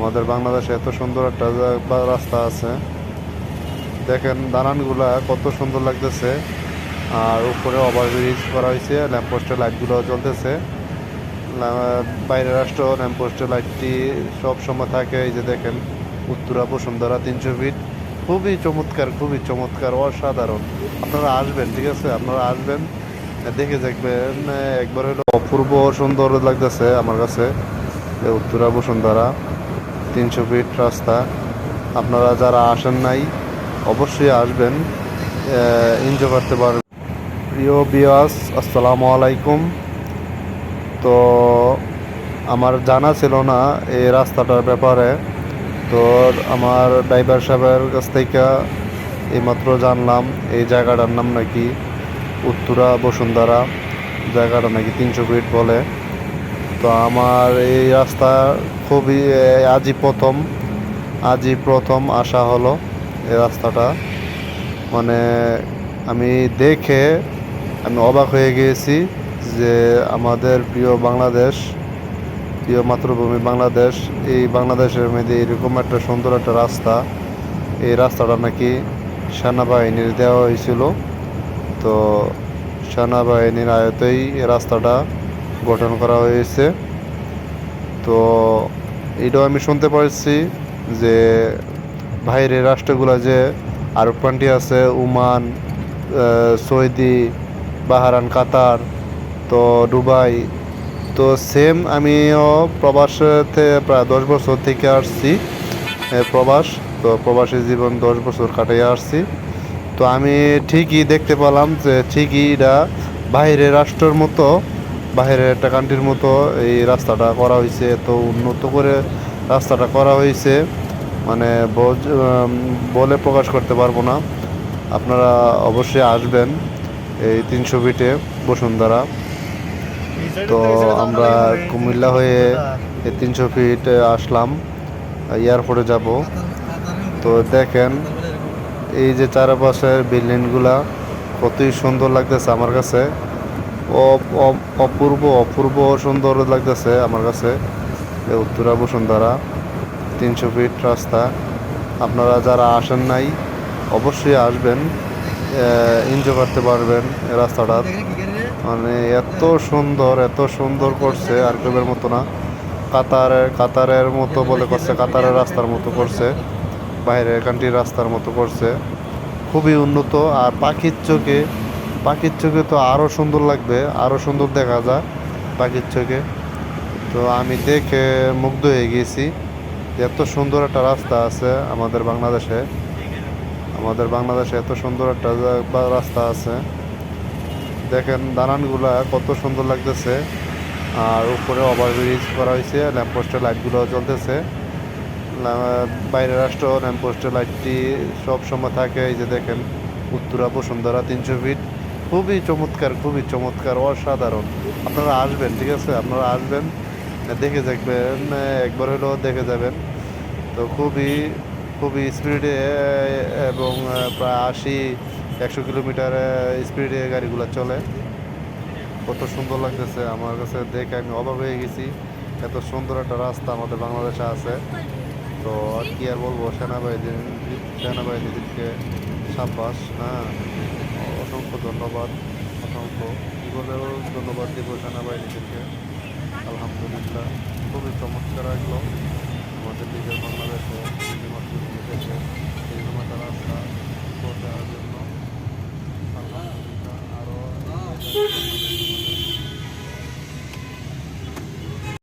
আমাদের বাংলাদেশে এত সুন্দর একটা রাস্তা আছে। দেখেন দালানগুলা কত সুন্দর লাগতেছে। আর উপরে ওভারব্রিজ করা হয়েছে ল্যাম্পপোস্টের লাইটগুলো জ্বলতেছে। বাইরের রাষ্ট্র ল্যাম্পপোস্টের লাইটটি সব সময় থাকে, এই যে দেখেন উত্তরা, বসুন্ধরা, তিনশো ফিট খুবই চমৎকার খুবই চমৎকার, অসাধারণ। আপনারা আসবেন, ঠিক আছে? আপনারা আসবেন, দেখে দেখবেন, একবার হলো অপূর্ব সুন্দর লাগতেছে আমার কাছে উত্তরা, বসুন্ধরা। তিনশো ফিট রাস্তা। আপনারা যারা আসেন নাই, অবশ্যই আসবেন। এনজয় করতে পারবেন প্রিয় বিয়াস আসসালামু আলাইকুম। তো আমার জানা ছিল না এই রাস্তাটার ব্যাপারে। তো আমার ড্রাইভার সাহেবের কাছ থেকে এইমাত্র জানলাম, এই জায়গাটার নাম নাকি উত্তরা বসুন্ধরা। জায়গাটা নাকি তিনশো ফিট বলে। তো আমার এই রাস্তা খুবই আজই প্রথম আজই প্রথম আসা হলো এই রাস্তাটা। মানে আমি দেখে আমি অবাক হয়ে গিয়েছি যে আমাদের প্রিয় বাংলাদেশ, প্রিয় মাতৃভূমি বাংলাদেশ, এই বাংলাদেশের মধ্যে এরকম একটা সুন্দর একটা রাস্তা, এই রাস্তাটা নাকি সেনাবাহিনীর দেওয়া হয়েছিল। তো সেনাবাহিনীর আয়তেই রাস্তাটা গঠন করা হয়েছে। তো এটাও আমি শুনতে পারছি যে বাইরের রাষ্ট্রগুলো যে আরব কান্ট্রি আছে, ওমান সৌদি বাহারান কাতার, তো দুবাই, তো সেম আমিও প্রবাস থেকে প্রায় দশ বছর থেকে আসছি প্রবাস, তো প্রবাসী জীবন দশ বছর কাটিয়ে আসছি। তো আমি ঠিকই দেখতে পেলাম যে ঠিকই এটা বাইরের রাষ্ট্রের মতো বাইরের একটা কান্ট্রির মতো এই রাস্তাটা করা হয়েছে তো উন্নত করে রাস্তাটা করা হয়েছে। মানে বলে প্রকাশ করতে পারব না। আপনারা অবশ্যই আসবেন এই তিনশো ফিটে বসুন্ধরা। তো আমরা কুমিল্লা হয়ে এই তিনশো ফিট আসলাম এয়ারপোর্টে যাব। তো দেখেন, এই যে চারপাশের বিল্ডিংগুলা কতই সুন্দর লাগতেছে আমার কাছে। অপূর্ব অপূর্ব সুন্দর লাগতেছে আমার কাছে। উত্তরা বসুন্ধরা, তিনশো ফিট রাস্তা। আপনারা যারা আসেন নাই, অবশ্যই আসবেন এনজয় করতে পারবেন রাস্তাটা। মানে এত সুন্দর এত সুন্দর করছে, আর কেবের মতো না। কাতারের কাতারের মতো বলে করছে, কাতারের রাস্তার মতো করছে, বাইরের কান্ট্রির রাস্তার মতো করছে। খুবই উন্নত, আর পাখির চোখে পাখির চোখে তো আরও সুন্দর লাগবে আরও সুন্দর দেখা যায় পাখির চোখে। তো আমি দেখে মুগ্ধ হয়ে যে এত সুন্দর একটা রাস্তা আছে আমাদের বাংলাদেশে। আমাদের বাংলাদেশে এত সুন্দর একটা রাস্তা আছে। দেখেন দালানগুলা কত সুন্দর লাগতেছে। আর উপরে ওভারব্রিজ করা হয়েছে ল্যাম্পপোস্টের লাইটগুলো জ্বলতেছে। বাইরের রাষ্ট্র ল্যাম্পপোস্টের লাইটটি সব সময় থাকে, এই যে দেখেন উত্তরা, বসুন্ধরা তিনশো ফিট খুবই চমৎকার খুবই চমৎকার, অসাধারণ। আপনারা আসবেন, ঠিক আছে? আপনারা আসবেন, দেখে দেখবেন, একবার হলেও দেখে যাবেন। তো খুবই খুবই স্পিডে এবং প্রায় আশি, একশো কিলোমিটার স্পিডে গাড়িগুলো চলে। কত সুন্দর লাগতেছে, আমার কাছে দেখে আমি অবাক হয়ে গেছি। এত সুন্দর একটা রাস্তা আমাদের বাংলাদেশে আছে। তো আর কি আর বলব, সেনাবাহিনী, সেনাবাহিনীদেরকে সাব্বাস হ্যাঁ। অসংখ্য ধন্যবাদ, অসংখ্য। জীবনেরও ধন্যবাদ দেবো সেনাবাহিনীদেরকে। আলহামদুলিল্লাহ, খুবই চমৎকার লাগল। আমাদের নিজের বাংলাদেশে, নিজের মাতৃভূমি থেকে এই রাস্তা